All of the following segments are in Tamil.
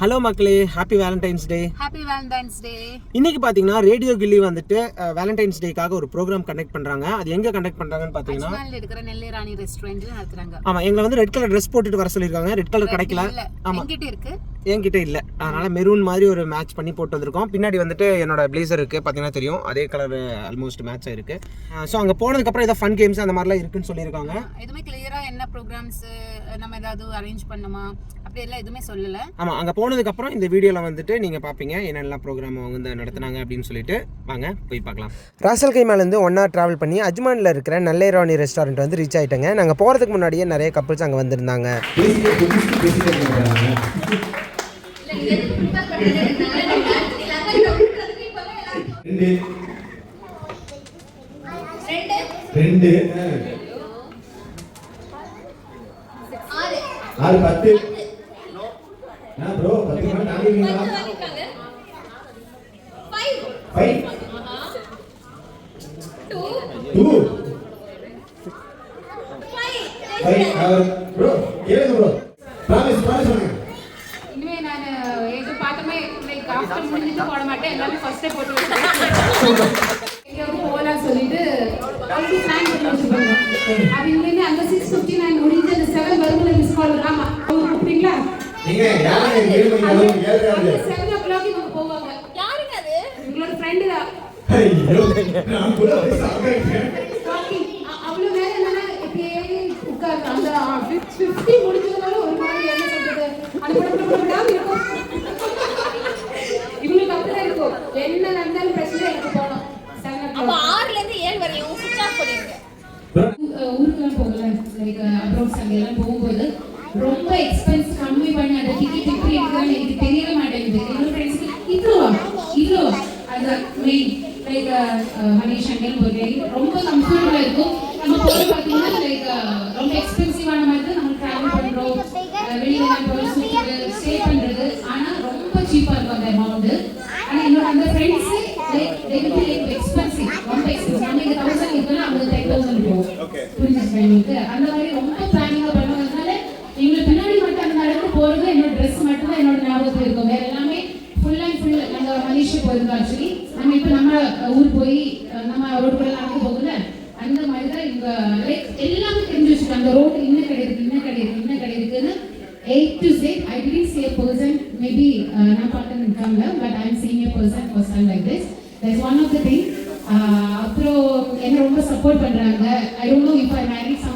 ஹலோ மக்களே happy valentine's day happy valentine's day இன்னைக்கு பார்த்தீங்கன்னா ரேடியோ கில்லி வந்துட்டு வேலண்டைன்ஸ் டேக்காக ஒரு ப்ரோக்ராம் கண்டக்ட் பண்ணுறாங்க அது எங்கே கண்டக்ட் பண்ணுறாங்கன்னு பார்த்தீங்கன்னா அஜ்மான்ல இருக்கிற நெல்லை ராணி ரெஸ்டாரண்ட்ல நடத்துறாங்க. ஆமாம் எங்களை வந்து ரெட் கலர் ட்ரெஸ் போட்டுட்டு வர சொல்லியிருக்காங்க. ரெட் கலர் கிடைக்கல. ஆமா. என்கிட்ட இருக்கு. என்கிட்ட இல்லை. அதனால மெரூன் மாதிரி ஒரு மேட்ச் பண்ணி போட்டு வந்திருக்கோம். பின்னாடி வந்துட்டு என்னோட பிளேசர் இருக்குது பார்த்தீங்கன்னா தெரியும். அதே கலர் ஆல்மோஸ்ட் மேட்ச் ஆயிருக்கு. ஸோ அங்கே போனதுக்கப்புறம் ஏதோ ஃபன் கேம்ஸ் அந்த மாதிரிலாம் இருக்குன்னு சொல்லியிருக்காங்க. எதுவுமே ப்ரோக்ராம்ஸ் நம்ம ஏதாவது அரேஞ்ச் பண்ணுமா அப்படி எல்லாம் எதுவுமே சொல்லல. ஆமாம் அங்கே போனதுக்கப்புறம் இந்த வீடியோவில் வந்துட்டு நீங்கள் பார்ப்பீங்க என்னெல்லாம் ப்ரோக்ராம் அவங்க வந்து நடத்துனாங்க அப்படின்னு சொல்லிட்டு. வாங்க போய் பார்க்கலாம். ராசல் கைமேலேருந்து ஒன் ஹவர் ட்ராவல் பண்ணி அஜ்மானில் இருக்கிற நல்லேராணி ரெஸ்டாரண்ட் வந்து ரீச் ஆகிட்டேங்க நாங்கள் போகிறதுக்கு முன்னாடியே நிறைய கப்புள்ஸ் அங்கே வந்திருந்தாங்க. ரெண்டு ரெண்டு. ஆறு. பத்து. ஆ ப்ரோ பத்து மணி தாண்டிங்களா ஃபைவ் டூ ஃபைவ் ப்ரோ கேளுங்க ப்ரோ ப்ராமிஸ் ப்ராமிஸ் பண்ணுங்க. இனிமே நான் எது பார்த்தமே லைக் ஆஃப்டர் முடிஞ்சிட்டு போட மாட்டேன். எல்லாமே ஃபர்ஸ்டே போட்டு எங்கேயாவது போகலாம் சொல்லிட்டு பிளான் பண்ணி அது இனிமே அந்த சிக்ஸ் ஃபிஃப்டி நைன் முடிஞ்சு செவன் வரும்போது மிஸ் கால் ஆமா. கூப்பிட்டீங்களா நீங்க யாரை? ஏழு மணி அளவு ஏழு ஆகுது செவன் ஓ கிளாக் இவங்க போவாங்க. யாருங்க அது? உங்களோட ஃப்ரெண்டு தான். ஐயோ நான் கூட போய் சாப்பிட்டேன் அவ்வளவு நேரம் என்னன்னா உட்கார்ந்து அந்த முடிஞ்சதுனால ஒரு மாதிரி என்ன சொல்றது? அந்த படம் படம் படம் இருக்கும். இவங்களுக்கு அப்படிதான் இருக்கும். என்ன நடந்தாலும் பிரச்சனை எனக்கு போகணும். செவன் அப்ப ஆறுல இருந்து ஏழு வரையும் சுவிட்ச் ஆஃப் பண்ணிருங்க ஊருக்குலாம் போகல லைக் அப்ராட் சண்டேலாம் போகும்போது ரொம்ப எக்ஸ்பென்ஸ் கம்மி பண்ணி அந்த டிக்கெட் எப்படி எடுக்கிறான்னு எனக்கு தெரியவே மாட்டேங்குது. என்னோட ஃப்ரெண்ட்ஸ்க்கு இவ்வளோவா? இவ்வளோவா? அது மெயின் லைக் மணிஷ் அங்கல் போகிறேன் ரொம்ப கம்ஃபர்டபுள் இருக்கும் நம்ம போய் பார்த்தீங்கன்னா லைக் ரொம்ப எக்ஸ்பென்சிவான மாதிரி தான் நம்ம ட்ராவல் பண்ணுறோம் வெளியில நம்ம போய் சுற்றுறது ஸ்டே பண்ணுறது ஆனால் ரொம்ப சீப்பாக இருக்கும் அந்த அமௌண்ட்டு ஆனால் என்னோட அந்த friends like delivery like expensive ரொம்ப எக்ஸ்பென்சிவ் நம்ம இங்கே தௌசண்ட் இருக்குன்னா அவங்க டென் தௌசண்ட் போகும் அந்த மாதிரி ரொம்ப பிளானிங்காக பண்ணுவதுனால எங்களுக்கு பின்னாடி மட்டும் அந்த அளவுக்கு போகிறது என்னோட ட்ரெஸ் மட்டும் தான் என்னோட ஞாபகத்தில் இருக்கும். வேற எல்லாமே ஃபுல் அண்ட் ஃபுல் நாங்கள் மலேசியா போயிருந்தோம் ஆக்சுவலி நம்ம இப்போ நம்ம ஊர் போய் நம்ம ரோட்டுக்குள்ள நடந்து போகுதுல அந்த மாதிரி தான் இவங்க லைக் எல்லாமே தெரிஞ்சு வச்சுருக்காங்க அந்த ரோடு என்ன கடை இருக்கு என்ன கடை இருக்கு என்ன கடை இருக்குன்னு eight to jet I didn't see a person maybe நான் பார்த்து இருக்காங்க but I am seeing person person first time like this. That's one of the அப்புறம் என்ன ரொம்ப சப்போர்ட் பண்றாங்க? I don't know if I marry some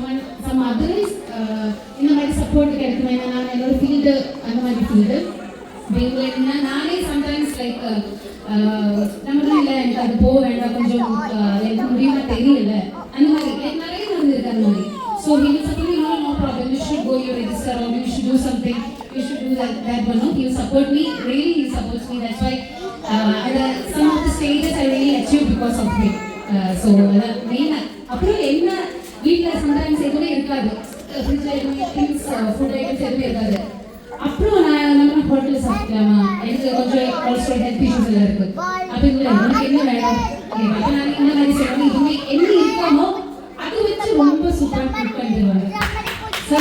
field அந்த மாதிரி ஃபீல்டு ட்ரீம்ல என்னன்னா நானே சம்டைம்ஸ் லைக் நமக்கு இல்லை எனக்கு அது போக வேண்டாம் கொஞ்சம் எனக்கு முடியுமா தெரியல அந்த மாதிரி எனக்கு நிறைய நடந்திருக்கு அந்த மாதிரி so he support no no problem you should go you register or you should do something you should do that that one he support me really he supports me that's why அந்த some of the stages I really achieve because of him so அதான் மெயின் அப்புறம் என்ன வீட்டில் சம்டைம்ஸ் எதுவுமே இருக்காது fridge item things food items எதுவுமே இருக்காது அப்புறம் நான் நம்ம ஹோட்டலில் சாப்பிடலாமா? எனக்கு கொஞ்சம் கொலஸ்ட்ரால் ஹெல்த் இஷ்யூஸ் எல்லாம் இருக்கு. அப்போ இல்லை உனக்கு என்ன வேணும்? அப்போ நான் இந்த மாதிரி செய்யணும்? இதுவுமே என்ன இருக்காமோ அது வச்சு ரொம்ப சூப்பராக குக் பண்ணிடுவாங்க. ஸோ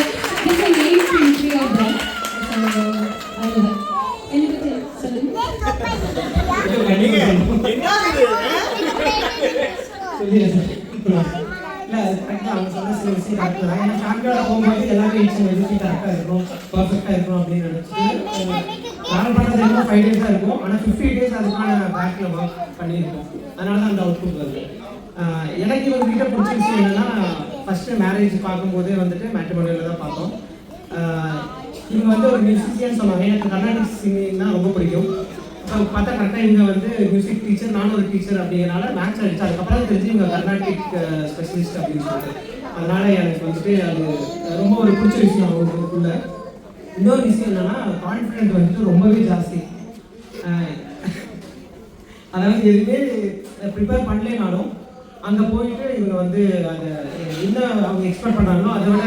அது correct சொன்ன சில விஷயம் correct தான். ஏன்னா family போகும்போது எல்லாமே each and everything இருக்கும் ஆ இருக்கணும், அப்படின்னு நினச்சிட்டு அஹ், travel பண்றது என்னமோ five தான் இருக்கும். ஆனால் ஃபிஃப்டி டேஸ் அதுக்கான பேக்கில் ல பண்ணியிருக்கோம். அதனால தான் அந்த output வருது. அஹ், எனக்கு இவங்க கிட்ட பிடிச்ச விஷயம் என்னன்னா ஃபர்ஸ்ட் மேரேஜ் பார்க்கும்போதே வந்துட்டு மேட்ரிமோனியில் தான் பார்த்தோம் அஹ், இவங்க வந்து ஒரு மியூசிஷியன் சொன்னாங்க எனக்கு கர்நாடிக் சிங்கிங் தான் ரொம்ப பிடிக்கும் ஸோ பார்த்தா கரெக்டாக இவங்க வந்து மியூசிக் டீச்சர் நானும் ஒரு டீச்சர் அப்படிங்கிறனால மேட்ச் அடிச்சு அதுக்கப்புறம் தெரிஞ்சு இவங்க கர்நாடிக் ஸ்பெஷலிஸ்ட் அப்படின்னு சொல்லிட்டு அதனால எனக்கு வந்துட்டு அது ரொம்ப ஒரு பிடிச்ச விஷயம் அவங்களுக்குள்ள இன்னொரு விஷயம் என்னன்னா கான்ஃபிடென்ட் வந்துட்டு ரொம்பவே ஜாஸ்தி. அதாவது எதுவுமே ப்ரிப்பேர் பண்ணலைனாலும் அங்கே போயிட்டு இவங்க வந்து அதை என்ன அவங்க எக்ஸ்பெக்ட் பண்ணாங்களோ அதை விட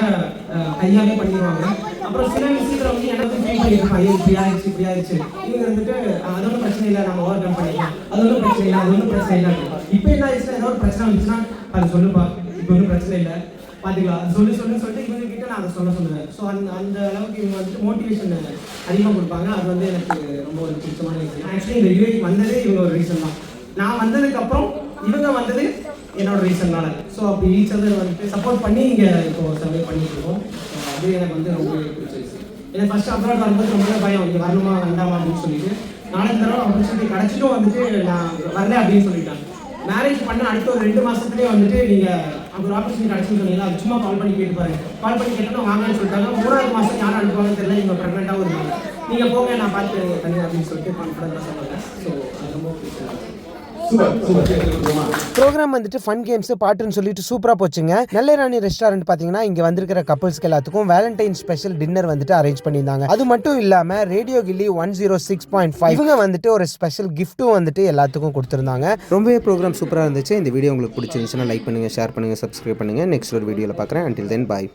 அஹ், கையாலே பண்ணிடுவாங்க. அப்புறம் சில விஷயத்தில் வந்து எனக்கு ஃபீல் பண்ணி ஐயோ இப்படி ஆயிடுச்சு இப்படி ஆயிடுச்சு. இவங்க வந்துட்டு "அஹ், அது ஒன்றும் பிரச்சனை இல்லை நம்ம ஓவர் கம் பண்ணிக்கலாம். அது ஒன்றும் பிரச்சனை இல்லை அது ஒன்றும் பிரச்சனை இல்லை. இப்போ என்ன ஆயிடுச்சுன்னா ஏதோ ஒரு பிரச்சனை வந்துச்சுன்னா அது சொல்லுப்பா. இப்போ ஒன்றும் பிரச்சனை இல்லை. பார்த்துக்கலாம். சொல்லி சொல்லி சொல்லிட்டு இவங்க கிட்ட நான் அதை சொல்ல சொல்லுவேன். ஸோ அந்த அந்த அளவுக்கு இவங்க வந்துட்டு மோட்டிவேஷன் அதிகமாக கொடுப்பாங்க. அது வந்து எனக்கு ரொம்ப ஒரு பிடிச்சமான விஷயம். ஆக்சுவலி இந்த ரிவ்யூக்கு வந்ததே இவங்க ஒரு ரீசன் தான். நான் வந்ததுக்கப்புறம் இவங்க வந்தது என்னோட ரீசன்னால ஸோ அப்படி ஈச் அதர் வந்துட்டு சப்போர்ட் பண்ணி இங்கே இப்போ சர்வே பண்ணிட்டு இருக்கோம். அது எனக்கு வந்து ரொம்ப பிடிச்ச விஷயம். எனக்கு ஃபர்ஸ்ட் அப்ராட் வரும்போது ரொம்ப பயம். இங்கே வரணுமா வேண்டாமா அப்படின்னு சொல்லிட்டு. நாலஞ்சு தடவை ஆப்பர்ச்சுனிட்டி கிடச்சிட்டும் வந்துட்டு நான் வரல அப்படின்னு சொல்லிட்டாங்க. மேரேஜ் பண்ண அடுத்த ஒரு ரெண்டு மாதத்துலேயே வந்துட்டு நீங்கள் அந்த ஒரு ஆப்பர்ச்சுனிட்டி கிடைச்சுன்னு அது சும்மா கால் பண்ணி கேட்டு பாருங்க கால் பண்ணி கேட்டோம் வாங்கன்னு சொல்லிட்டாங்க. மூணாவது மாதம் யாரும் அனுப்புவாங்கன்னு தெரியல நீங்கள் ப்ரெக்னெண்ட்டாகவும் இருந்தாங்க நீங்கள் போங்க நான் பார்த்து தனியாக அப்படின்னு சொல்லிட்டு கான்ஃபிடண்டாக சொன்னாங்க. ஸோ ப்ரோக்ராம் வந்துட்டு ஃபன் கேம்ஸ் பாட்டுன்னு சொல்லிட்டு சூப்பராக போச்சுங்க. நெல்லைராணி ரெஸ்டாரண்ட் பார்த்தீங்கன்னா இங்கே வந்திருக்கிற கப்பல்ஸ்க்கு எல்லாத்துக்கும் வேலண்டைன் ஸ்பெஷல் டின்னர் வந்துட்டு அரேஞ்ச் பண்ணியிருந்தாங்க. அது மட்டும் இல்லாமல் radio Gilli one zero six point five இவங்க வந்துட்டு ஒரு ஸ்பெஷல் கிஃப்ட்டும் வந்துட்டு எல்லாத்துக்கும் கொடுத்துருந்தாங்க. ரொம்பவே ப்ரோக்ராம் சூப்பராக இருந்துச்சு. இந்த வீடியோ உங்களுக்கு பிடிச்சிருந்துச்சுன்னா லைக் பண்ணுங்கள் ஷேர் பண்ணுங்கள் சப்ஸ்கிரைப் பண்ணுங்கள் நெக்ஸ்ட் ஒரு வீடியோவில் பார்க்குறேன் அண்டில் தென் பாய்